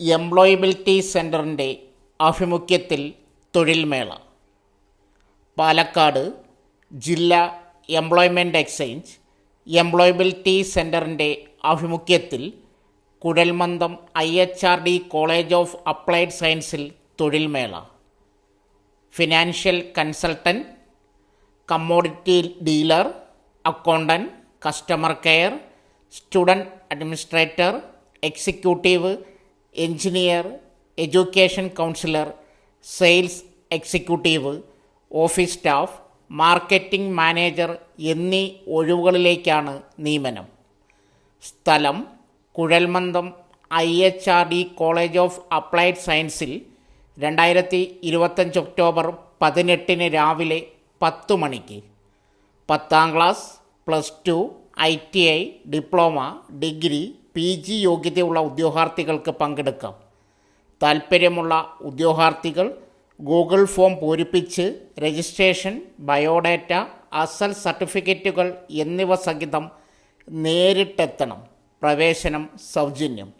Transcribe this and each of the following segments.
Employability സെന്ററിന്റെ ആഭിമുഖ്യത്തിൽ തൊഴിൽമേള. പാലക്കാട് ജില്ലാ എംപ്ലോയ്മെന്റ് എക്സ്ചേഞ്ച് എംപ്ലോയബിലിറ്റി സെന്ററിന്റെ ആഭിമുഖ്യത്തിൽ കുഴൽമന്ദം I H R D college of applied സയൻസിൽ തൊഴിൽമേള. Financial consultant commodity dealer accountant customer care student administrator executive engineer education counsellor sales executive office staff marketing manager എന്നീ ഒഴിവുകളിലേക്കാണ് നിയമനം. സ്ഥലം കുഴൽമന്ദം I H R D college of applied സയൻസിൽ രണ്ടായിരത്തി ഇരുപത്തഞ്ച് October പതിനെട്ടിന് രാവിലെ പത്ത് മണിക്ക്. പത്താം class plus two I T I diploma degree P G യോഗ്യതയുള്ള ഉദ്യോഗാർത്ഥികൾക്ക് പങ്കെടുക്കാം. താൽപ്പര്യമുള്ള ഉദ്യോഗാർത്ഥികൾ ഗൂഗിൾ ഫോം പൂരിപ്പിച്ച് രജിസ്ട്രേഷൻ ബയോഡാറ്റ അസൽ സർട്ടിഫിക്കറ്റുകൾ എന്നിവ സഹിതം നേരിട്ടെത്തണം. പ്രവേശനം സൗജന്യം.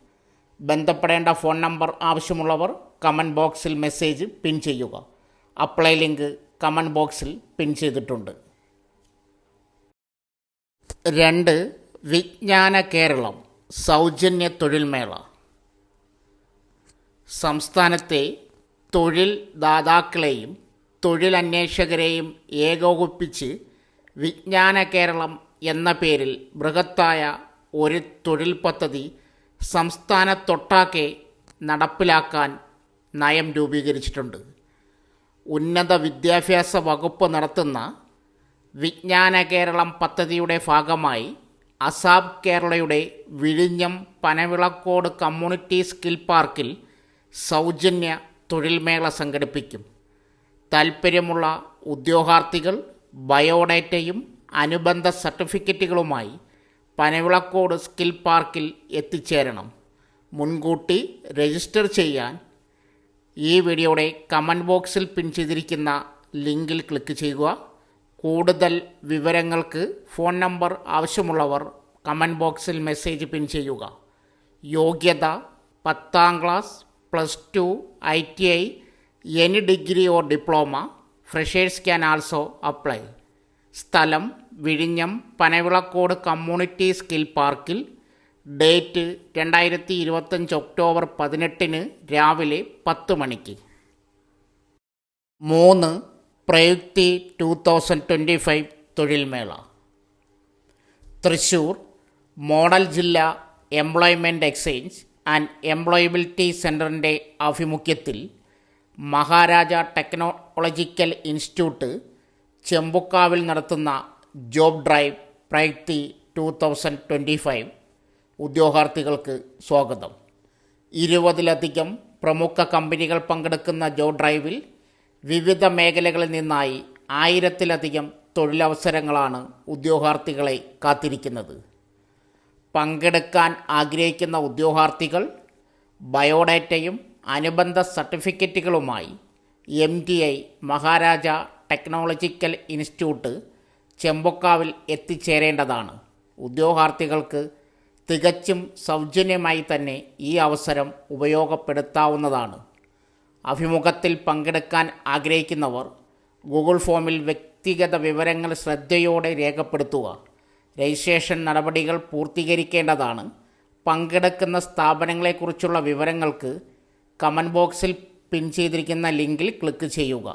ബന്ധപ്പെടേണ്ട ഫോൺ നമ്പർ ആവശ്യമുള്ളവർ കമന്റ് ബോക്സിൽ മെസ്സേജ് പിൻ ചെയ്യുക. അപ്ലൈ ലിങ്ക് കമന്റ് ബോക്സിൽ പിൻ ചെയ്തിട്ടുണ്ട്. രണ്ട് വിജ്ഞാന കേരളം. സൗജന്യ തൊഴിൽമേള സംസ്ഥാനത്തെ തൊഴിൽ ദാതാക്കളെയും തൊഴിലന്വേഷകരെയും ഏകോപിപ്പിച്ച് വിജ്ഞാന കേരളം എന്ന പേരിൽ ബൃഹത്തായ ഒരു തൊഴിൽ പദ്ധതി സംസ്ഥാനത്തൊട്ടാകെ നടപ്പിലാക്കാൻ നയം രൂപീകരിച്ചിട്ടുണ്ട്. ഉന്നത വിദ്യാഭ്യാസ വകുപ്പ് നടത്തുന്ന വിജ്ഞാന കേരളം പദ്ധതിയുടെ ഭാഗമായി അസാബ് കേരളയുടെ വിഴിഞ്ഞം പനവിളക്കോട് കമ്മ്യൂണിറ്റി സ്കിൽ പാർക്കിൽ സൗജന്യ തൊഴിൽമേള സംഘടിപ്പിക്കും. താൽപ്പര്യമുള്ള ഉദ്യോഗാർത്ഥികൾ ബയോഡേറ്റയും അനുബന്ധ സർട്ടിഫിക്കറ്റുകളുമായി പനവിളക്കോട് സ്കിൽ പാർക്കിൽ എത്തിച്ചേരണം. മുൻകൂട്ടി രജിസ്റ്റർ ചെയ്യാൻ ഈ വീഡിയോയുടെ കമന്റ് ബോക്സിൽ പിൻ ചെയ്തിരിക്കുന്ന ലിങ്കിൽ ക്ലിക്ക് ചെയ്യുക. കൂടുതൽ വിവരങ്ങൾക്ക് ഫോൺ നമ്പർ ആവശ്യമുള്ളവർ കമന്റ് ബോക്സിൽ മെസ്സേജ് പിൻ ചെയ്യുക. യോഗ്യത പത്താം class plus two I T I any degree or diploma freshers can also apply സ്ഥലം വിഴിഞ്ഞം പനവിളക്കോട് കമ്മ്യൂണിറ്റി സ്കിൽ പാർക്കിൽ ഡേറ്റ് രണ്ടായിരത്തി ഇരുപത്തഞ്ച് ഒക്ടോബർ പതിനെട്ടിന് രാവിലെ പത്ത് മണിക്ക്. മൂന്ന് Prayukti two thousand twenty five തൊഴിൽമേള. Thrissur model ജില്ല എംപ്ലോയ്മെന്റ് എക്സ്ചേഞ്ച് ആൻഡ് എംപ്ലോയബിലിറ്റി സെന്ററിന്റെ ആഭിമുഖ്യത്തിൽ മഹാരാജ ടെക്നോളജിക്കൽ ഇൻസ്റ്റിറ്റ്യൂട്ട് ചെമ്പുക്കാവിൽ നടത്തുന്ന job drive Prayukti two thousand twenty five ഉദ്യോഗാർത്ഥികൾക്ക് സ്വാഗതം. ഇരുപതിലധികം പ്രമുഖ കമ്പനികൾ പങ്കെടുക്കുന്ന ജോബ് ഡ്രൈവിൽ വിവിധ മേഖലകളിൽ നിന്നായി ആയിരത്തിലധികം തൊഴിലവസരങ്ങളാണ് ഉദ്യോഗാർത്ഥികളെ കാത്തിരിക്കുന്നത്. പങ്കെടുക്കാൻ ആഗ്രഹിക്കുന്ന ഉദ്യോഗാർത്ഥികൾ ബയോഡേറ്റയും അനുബന്ധ സർട്ടിഫിക്കറ്റുകളുമായി M T I Maharaja technological institute ചെമ്പൊക്കാവിൽ എത്തിച്ചേരേണ്ടതാണ്. ഉദ്യോഗാർത്ഥികൾക്ക് തികച്ചും സൗജന്യമായി തന്നെ ഈ അവസരം ഉപയോഗപ്പെടുത്താവുന്നതാണ്. അഭിമുഖത്തിൽ പങ്കെടുക്കാൻ ആഗ്രഹിക്കുന്നവർ ഗൂഗിൾ ഫോമിൽ വ്യക്തിഗത വിവരങ്ങൾ ശ്രദ്ധയോടെ രേഖപ്പെടുത്തുക. രജിസ്ട്രേഷൻ നടപടികൾ പൂർത്തീകരിക്കേണ്ടതാണ്. പങ്കെടുക്കുന്ന സ്ഥാപനങ്ങളെക്കുറിച്ചുള്ള വിവരങ്ങൾക്ക് കമന്റ് ബോക്സിൽ പിൻ ചെയ്തിരിക്കുന്ന ലിങ്കിൽ ക്ലിക്ക് ചെയ്യുക.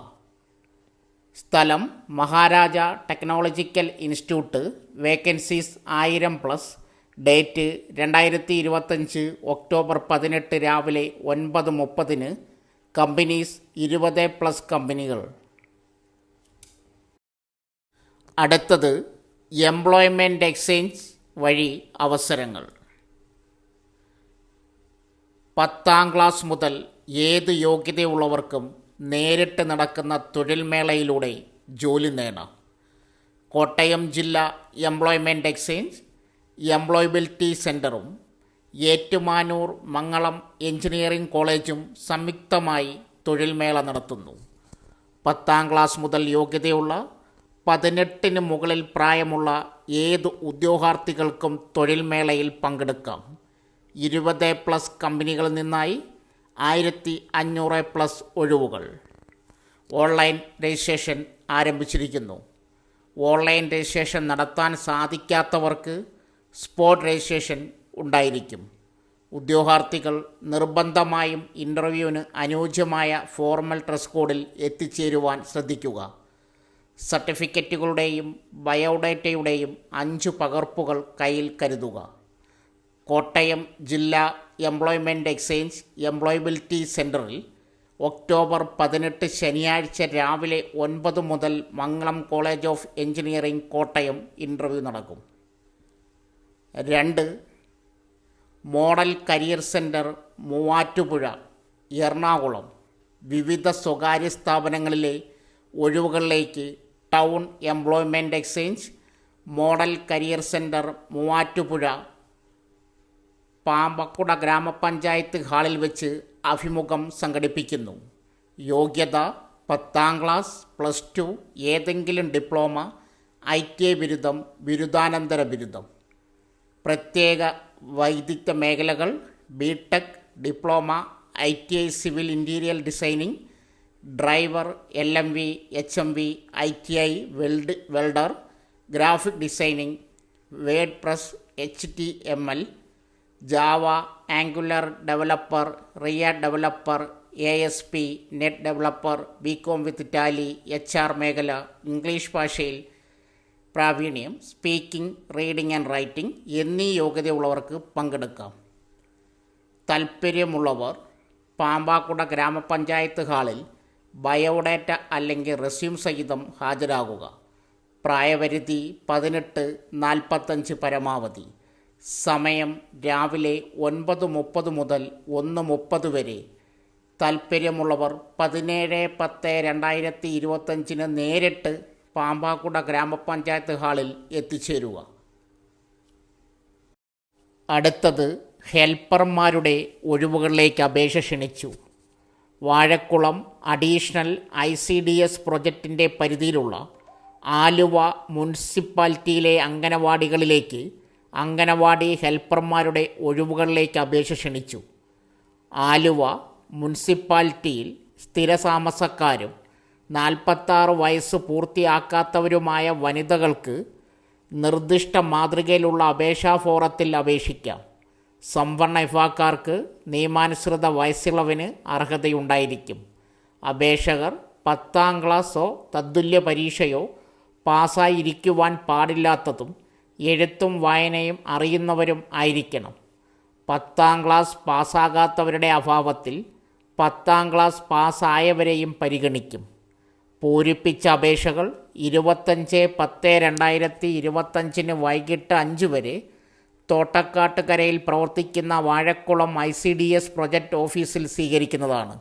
സ്ഥലം മഹാരാജ ടെക്നോളജിക്കൽ ഇൻസ്റ്റിറ്റ്യൂട്ട് വേക്കൻസീസ് ആയിരം പ്ലസ് ഡേറ്റ് രണ്ടായിരത്തി ഇരുപത്തഞ്ച് ഒക്ടോബർ പതിനെട്ട് രാവിലെ ഒൻപത് മുപ്പതിന് കമ്പനീസ് ഇരുപത് പ്ലസ് കമ്പനികൾ. അടുത്തത് എംപ്ലോയ്മെന്റ് എക്സ്ചേഞ്ച് വഴി അവസരങ്ങൾ. പത്താം ക്ലാസ് മുതൽ ഏത് യോഗ്യതയുള്ളവർക്കും നേരിട്ട് നടക്കുന്ന തൊഴിൽമേളയിലൂടെ ജോലി നേടാം. കോട്ടയം ജില്ല എംപ്ലോയ്മെന്റ് എക്സ്ചേഞ്ച് എംപ്ലോയബിലിറ്റി സെന്ററും ഏറ്റുമാനൂർ മംഗളം എഞ്ചിനീയറിംഗ് കോളേജും സംയുക്തമായി തൊഴിൽമേള നടത്തുന്നു. പത്താം ക്ലാസ് മുതൽ യോഗ്യതയുള്ള പതിനെട്ടിന് മുകളിൽ പ്രായമുള്ള ഏത് ഉദ്യോഗാർത്ഥികൾക്കും തൊഴിൽമേളയിൽ പങ്കെടുക്കാം. ഇരുപത് പ്ലസ് കമ്പനികളിൽ നിന്നായി ആയിരത്തി അഞ്ഞൂറ് പ്ലസ് ഒഴിവുകൾ. ഓൺലൈൻ രജിസ്ട്രേഷൻ ആരംഭിച്ചിരിക്കുന്നു. ഓൺലൈൻ രജിസ്ട്രേഷൻ നടത്താൻ സാധിക്കാത്തവർക്ക് സ്പോട്ട് രജിസ്ട്രേഷൻ ഉണ്ടായിരിക്കും. ഉദ്യോഗാർത്ഥികൾ നിർബന്ധമായും ഇന്റർവ്യൂവിന് അനുയോജ്യമായ ഫോർമൽ ഡ്രസ് കോഡിൽ എത്തിച്ചേരുവാൻ ശ്രദ്ധിക്കുക. സർട്ടിഫിക്കറ്റുകളുടെയും ബയോഡേറ്റയുടെയും അഞ്ച് പകർപ്പുകൾ കയ്യിൽ കരുതുക. കോട്ടയം ജില്ലാ എംപ്ലോയ്മെന്റ് എക്സ്ചേഞ്ച് എംപ്ലോയബിലിറ്റി സെന്ററിൽ ഒക്ടോബർ പതിനെട്ട് ശനിയാഴ്ച രാവിലെ ഒൻപത് മുതൽ Mangalam college of engineering Kottayam interview നടക്കും. രണ്ട് model career centre Muvattupuzha Ernakulam. വിവിധ സ്വകാര്യ സ്ഥാപനങ്ങളിലെ ഒഴിവുകളിലേക്ക് town employment exchange model career centre Muvattupuzha. Pampakuda ഗ്രാമപഞ്ചായത്ത് ഹാളിൽ വെച്ച് അഭിമുഖം സംഘടിപ്പിക്കുന്നു. യോഗ്യത പത്താം ക്ലാസ് പ്ലസ് ടു ഏതെങ്കിലും ഡിപ്ലോമ ഐ ടി ബിരുദം ബിരുദാനന്തര ബിരുദം. പ്രത്യേക വൈദഗ്ധ്യ മേഖലകൾ B tech diploma I T I civil interior designing driver L M V H M V I T I weld welder graphic designing WordPress H T M L Java Angular developer Riya developer A S P net developer B com with Tally H R മേഖല English ഭാഷയിൽ പ്രാവീണ്യം speaking reading and writing എന്നീ യോഗ്യതയുള്ളവർക്ക് പങ്കെടുക്കാം. താൽപ്പര്യമുള്ളവർ പാമ്പാക്കുട ഗ്രാമപഞ്ചായത്ത് ഹാളിൽ biodata അല്ലെങ്കിൽ resume സഹിതം ഹാജരാകുക. പ്രായപരിധി പതിനെട്ട് നാൽപ്പത്തഞ്ച് പരമാവധി. സമയം രാവിലെ ഒൻപത് മുപ്പത് മുതൽ ഒന്ന് മുപ്പത് വരെ. താൽപ്പര്യമുള്ളവർ പതിനേഴ് പത്ത് രണ്ടായിരത്തി ഇരുപത്തഞ്ചിന് നേരിട്ട് പാമ്പാക്കുട ഗ്രാമപഞ്ചായത്ത് ഹാളിൽ എത്തിച്ചേരുക. അടുത്തത് ഹെൽപ്പർമാരുടെ ഒഴിവുകളിലേക്ക് അപേക്ഷ ക്ഷണിച്ചു. Vazhakulam additional I C D S പ്രൊജക്റ്റിന്റെ പരിധിയിലുള്ള ആലുവ മുനിസിപ്പാലിറ്റിയിലെ അംഗനവാടികളിലേക്ക് അംഗനവാടി ഹെൽപ്പർമാരുടെ ഒഴിവുകളിലേക്ക് അപേക്ഷ ക്ഷണിച്ചു. ആലുവ മുനിസിപ്പാലിറ്റിയിൽ സ്ഥിരതാമസക്കാരും നാൽപ്പത്താറ് വയസ്സ് പൂർത്തിയാക്കാത്തവരുമായ വനിതകൾക്ക് നിർദ്ദിഷ്ട മാതൃകയിലുള്ള അപേക്ഷാ ഫോറത്തിൽ അപേക്ഷിക്കാം. സംവരണ ഇഫാക്കാർക്ക് നിയമാനുസൃത വയസ്സിളവിന് അർഹതയുണ്ടായിരിക്കും. അപേക്ഷകർ പത്താം ക്ലാസ്സോ തദ്തുല്യ പരീക്ഷയോ പാസ്സായിരിക്കുവാൻ പാടില്ലാത്തതും എഴുത്തും വായനയും അറിയുന്നവരും ആയിരിക്കണം. പത്താം ക്ലാസ് പാസ്സാകാത്തവരുടെ അഭാവത്തിൽ പത്താം ക്ലാസ് പാസ്സായവരെയും പരിഗണിക്കും. പൂരിപ്പിച്ച അപേക്ഷകൾ ഇരുപത്തഞ്ച് പത്ത് രണ്ടായിരത്തി ഇരുപത്തഞ്ചിന് വൈകിട്ട് അഞ്ച് വരെ തോട്ടക്കാട്ടുകരയിൽ പ്രവർത്തിക്കുന്ന Vazhakulam I C D S project ഓഫീസിൽ സ്വീകരിക്കുന്നതാണ്.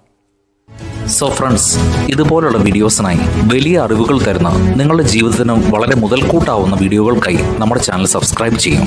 സോ ഫ്രണ്ട്സ് ഇതുപോലുള്ള വീഡിയോസിനായി വലിയ അറിവുകൾ തരുന്ന നിങ്ങളുടെ ജീവിതത്തിനും വളരെ മുതൽക്കൂട്ടാവുന്ന വീഡിയോകൾക്കായി നമ്മുടെ ചാനൽ സബ്സ്ക്രൈബ് ചെയ്യും.